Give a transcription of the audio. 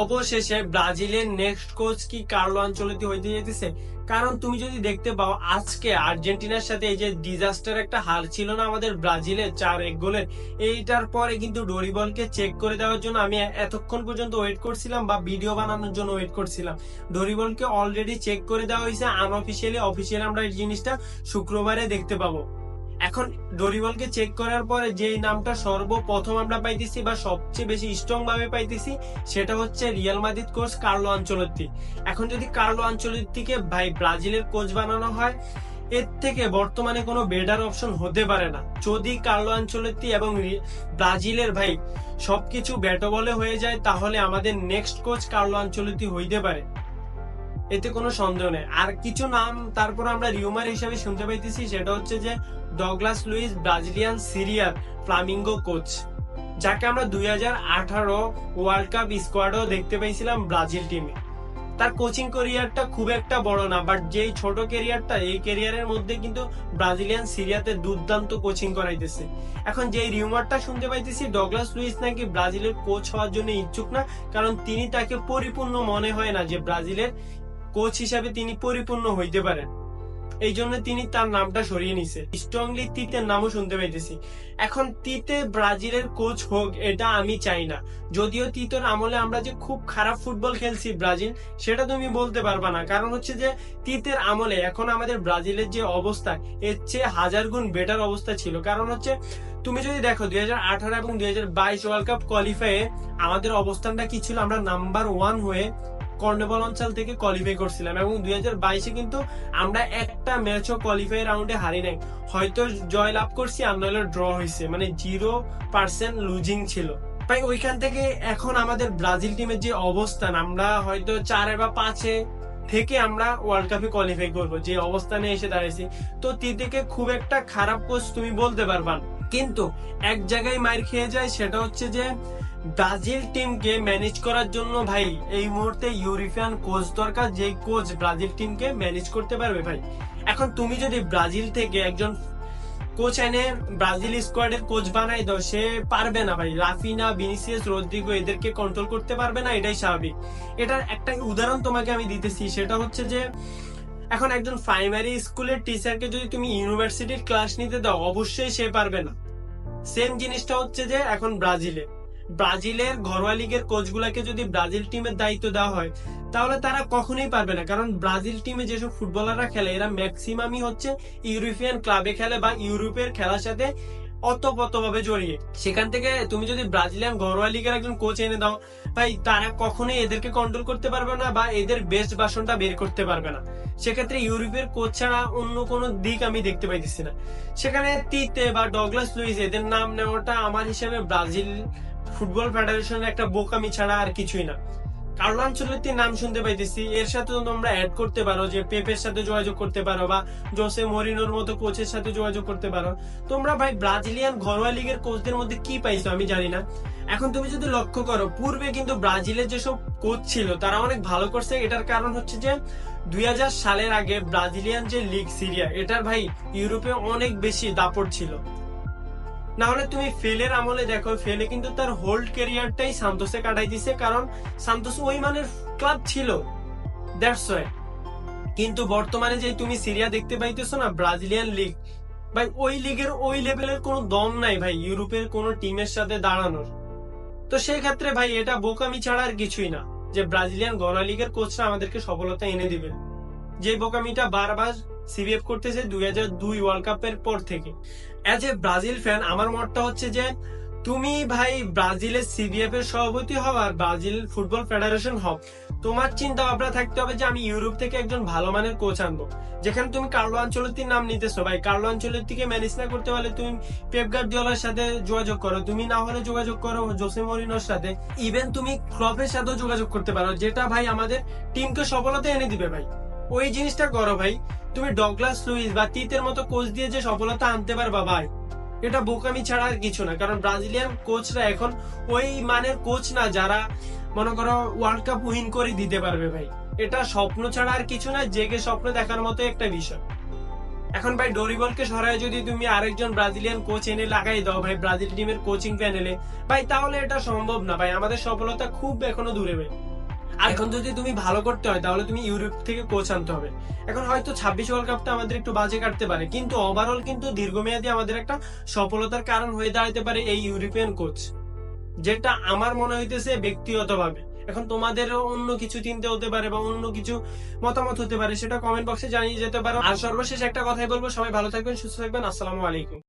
অবশেষে ব্রাজিলের next coach কি কার্লো আঞ্চলিক হইতে যেতেছে কারণ তুমি যদি দেখতে পাও, আজকে আর্জেন্টিনার সাথে এই যে ডিজাস্টার একটা হার ছিল না আমাদের ব্রাজিলের চার এক গোলের, এইটার পরে কিন্তু ডরিবলকে চেক করে দেওয়ার জন্য আমি এতক্ষণ পর্যন্ত ওয়েট করছিলাম বা ভিডিও বানানোর জন্য ওয়েট করছিলাম। ডরিবলকে অলরেডি চেক করে দেওয়া হয়েছে আনঅফিসিয়ালি অফিসিয়ালি আমরা এই জিনিসটা শুক্রবারে দেখতে পাবো। এখন ডরিবলকে চেক করার পরে যেই নামটা সর্বপ্রথম আমরা পাইতেছি বা সবচেয়ে বেশি স্ট্রং ভাবে পাইতেছি, সেটা হচ্ছে Real Madrid coach Carlo Ancelotti. এখন যদি কার্লো আঞ্চলত্তিকে ভাই ব্রাজিলের কোচ বানানো হয়, এর থেকে বর্তমানে কোনো বেটার অপশন হতে পারে না। যদি কার্লো আঞ্চলত্তি এবং ব্রাজিলের ভাই সবকিছু ব্যাটো বলে হয়ে যায়, তাহলে আমাদের নেক্সট কোচ কার্লো আঞ্চলত্তি হইতে পারে। এতে কোনো সন্দেহ নেই। আর কিছু নাম তারপর আমরা রিউমার হিসাবে শুনতে পাইতেছি, সেটা হচ্ছে যে ডগলাস লুইস ব্রাজিলিয়ান সিরিয়ার ফ্লামিঙ্গো কোচ যাকে আমরা দুই হাজার আঠারো ওয়ার্ল্ড কাপ স্কোয়াডও দেখতে পেয়েছিলাম ব্রাজিল টিমে তার কোচিং ক্যারিয়ারটা খুব একটা বড় না বাট যেই ছোট কেরিয়ারটা এই কেরিয়ারের মধ্যে কিন্তু ব্রাজিলিয়ান সিরিয়াতে দুর্দান্ত কোচিং করাইতেছে। এখন যেই রিউমারটা শুনতে পাইতেছি ডগলাস লুইস নাকি ব্রাজিলের কোচ হওয়ার জন্য ইচ্ছুক না, কারণ তিনি তাকে পরিপূর্ণ মনে হয় না যে ব্রাজিলের কোচ হিসাবে তিনি পরিপূর্ণ হইতে পারেন। এই জন্য তিনি তার নামটা সরিয়ে নিছে। স্ট্রংলি তিতের নামও শুনতে পাইতেছি। এখন তিতে ব্রাজিলের কোচ হোক, এটা আমি চাই না। যদিও তিতর আমলে আমরা যে খুব খারাপ ফুটবল খেলছি ব্রাজিল, সেটা তুমি বলতে পারবা না। কারণ হচ্ছে যে, তিতের আমলে এখন আমাদের ব্রাজিলের যে অবস্থা, এর চেয়ে হাজার গুণ বেটার অবস্থা ছিল। কারণ হচ্ছে, তুমি যদি দেখো দুই হাজার আঠারো এবং দুই হাজার বাইশ ওয়ার্ল্ড কাপ কোয়ালিফাইয়ে আমাদের অবস্থানটা কি ছিল? আমরা নাম্বার ওয়ান হয়ে কর্নেবল অঞ্চল থেকে কোয়ালিফাই করছিলাম এবং দুই হাজার বাইশে কিন্তু আমরা একটা ম্যাচও কোয়ালিফাই রাউন্ডে হারি নাই। হয়তো জয় লাভ করছি, আর নইলে ড্র হয়েছে মানে জিরো পার্সেন্ট লুজিং ছিল। ওইখান থেকে এখন আমাদের ব্রাজিল টিমের যে অবস্থান, আমরা হয়তো চারে বা পাঁচে থেকে আমরা ওয়ার্ল্ড কাপে কোয়ালিফাই করব। যে অবস্থানে এসে দাঁড়িয়েছি তো তিতিকে খুব একটা খারাপ কোচ তুমি বলতে পারবা কিন্তু এক জায়গায় মার খেয়ে যায়, সেটা হচ্ছে যে ব্রাজিল টিমকে ম্যানেজ করার জন্য ভাই, এই মুহূর্তে ইউরোপিয়ান কোচ দরকার, যে কোচ ব্রাজিল টিমকে ম্যানেজ করতে পারবে ভাই। এখন তুমি যদি ব্রাজিল থেকে একজন কোচ এনে ব্রাজিল স্কোয়াডের কোচ বানাই দাও, সে পারবে না ভাই। রাফিনা, ভিনিসিয়াস, রদ্রিগো এদেরকে কন্ট্রোল করতে পারবে না, এটাই স্বাভাবিক। এটার একটা উদাহরণ তোমাকে আমি দিতেছি, সেটা হচ্ছে যে, এখন একজন প্রাইমারি স্কুলের টিচারকে যদি তুমি ইউনিভার্সিটির ক্লাস নিতে দাও, অবশ্যই সে পারবে না। সেম জিনিসটা হচ্ছে যে, এখন ব্রাজিলে। ব্রাজিলের ঘরোয়া লিগের কোচগুলাকে যদি ব্রাজিল টিমের দায়িত্ব দেওয়া হয়, তাহলে তারা কখনোই পারবে না। কারণ ব্রাজিল টিমে যেসব ফুটবলাররা খেলে, এরা ম্যাক্সিমামই হচ্ছে ইউরোপিয়ান ক্লাবে খেলে বা ইউরোপের খেলার সাথে অতপ্রতভাবে জড়িয়ে। সেখান থেকে তুমি যদি ব্রাজিলিয়ান ঘরোয়া লিগের একজন কোচ এনে দাও, ভাই, তারা কখনোই এদেরকে কন্ট্রোল করতে পারবে না বা এদের বেস্ট বাসনটা বের করতে পারবে না। সেক্ষেত্রে ইউরোপের কোচ ছাড়া অন্য কোনো দিক আমি দেখতে পাইতেছি না। সেখানে তিতে বা ডগলাস লুইস, এদের নাম নেওয়াটা আমার হিসেবে ব্রাজিল ফুটবল ফেডারেশনের একটা বোকামি ছাড়া আর কিছুই না। কার্লো নাম শুনতে পাইতেছি। এর সাথে তোমরা অ্যাড করতে পারো যে, পেপের সাথে যোগাযোগ করতে পারো বা জোসে মরিনোর মতো কোচের সাথে যোগাযোগ করতে পারো। তোমরা ভাই ব্রাজিলিয়ান ঘরোয়া কোচদের মধ্যে কি পাইছো আমি জানি না। এখন তুমি যদি লক্ষ্য করো, পূর্বে কিন্তু ব্রাজিলের যেসব কোচ ছিল, তারা অনেক ভালো করছে। এটার কারণ হচ্ছে যে, দুই হাজার সালের আগে ব্রাজিলিয়ান যে লিগ সিরিয়া, এটার ভাই ইউরোপে অনেক বেশি দাপট ছিল। না হলে তুমি ফেলের আমলে দেখো ফেলে কিন্তু তার হোল্ড ক্যারিয়ারটাই সান্তোসে কাটাই দিছে, কারণ সান্তোস ওই মানের ক্লাব ছিল দ্যাটস ওয়াই কিন্তু বর্তমানে যে তুমি সিরিয়া দেখতে পাইতেছো না, ব্রাজিলিয়ান লিগ ভাই, ওই লিগের ওই লেভেলের কোনো দম নাই ভাই, ইউরোপের কোনো টিমের সাথে দাঁড়ানোর। তো সেই ক্ষেত্রে ভাই, এটা বোকামি ছাড়া আর কিছুই না, যে ব্রাজিলিয়ান গড়া লিগের কোচরা আমাদেরকে সফলতা এনে দিবে। যে বোকামিটা বারবার সিবিএফ করতেছে দুই হাজার দুই ওয়ার্ল্ড কাপের পর থেকে। অ্যাজ এ ব্রাজিল ফ্যান আমার মতটা হচ্ছে যে, তুমি ভাই ব্রাজিলের সিবিএফ এর সভাপতি হও আর ব্রাজিল ফুটবল ফেডারেশন হও। তোমার চিন্তা ভাবনা থাকতে হবে যে, আমি ইউরোপ থেকে একজন ভালো মানের কোচ আনব। যেখানে তুমি কার্লো আঞ্চলতির নাম নিতেছো ভাই। কার্লো আঞ্চলতিকে ম্যানেজ না করতে পারলে তুমি পেপ গার্দিওলার সাথে যোগাযোগ করো। তুমি না হলে যোগাযোগ করো জোসে মরিনোর সাথে। ইভেন তুমি ক্লবের সাথেও যোগাযোগ করতে পারো, যেটা ভাই আমাদের টিমকে সফলতা এনে দিবে ভাই। ওই জিনিসটা করো ভাই। তুমি ডগলাস, লুইস বা তিতের মতো কোচ দিয়ে যে সফলতা আনতে পারবা ভাই, এটা বোকামি ছাড়া আর কিছু না। কারণ ব্রাজিলিয়ান কোচরা এখন ওই মানের কোচ না যারা মনে করো ওয়ার্ল্ড কাপ উইন করে দিতে পারবে ভাই। এটা স্বপ্ন ছাড়া আর কিছু না, জেগে স্বপ্ন দেখার মতো একটা বিষয়। এখন ভাই ডরিবলকে সরাই যদি তুমি আরেকজন ব্রাজিলিয়ান কোচ এনে লাগাই দাও ভাই, ব্রাজিল টিমের কোচিং প্যানেলে ভাই তাহলে এটা সম্ভব না ভাই। আমাদের সফলতা খুব এখনও দূরে ভাই। এখন যদি তুমি ভালো করতে হয়, তাহলে তুমি ইউরোপ থেকে কোচ আনতে হবে। এখন হয়তো ছাব্বিশ ওয়ার্ল্ড কাপটা আমাদের একটু বাজে কাটতে পারে, কিন্তু ওভারঅল কিন্তু দীর্ঘমেয়াদী আমাদের একটা সফলতার কারণ হয়ে দাঁড়াতে পারে এই ইউরোপিয়ান কোচ যেটা আমার মনে হইতেছে ব্যক্তিগতভাবে। এখন তোমাদেরও অন্য কিছু চিন্তা হতে পারে বা অন্য কিছু মতামত হতে পারে, সেটা কমেন্ট বক্সে জানিয়ে যেতে পারো। আর সর্বশেষ একটা কথাই বলব, সবাই ভালো থাকবেন, সুস্থ থাকবেন, আসসালামু আলাইকুম।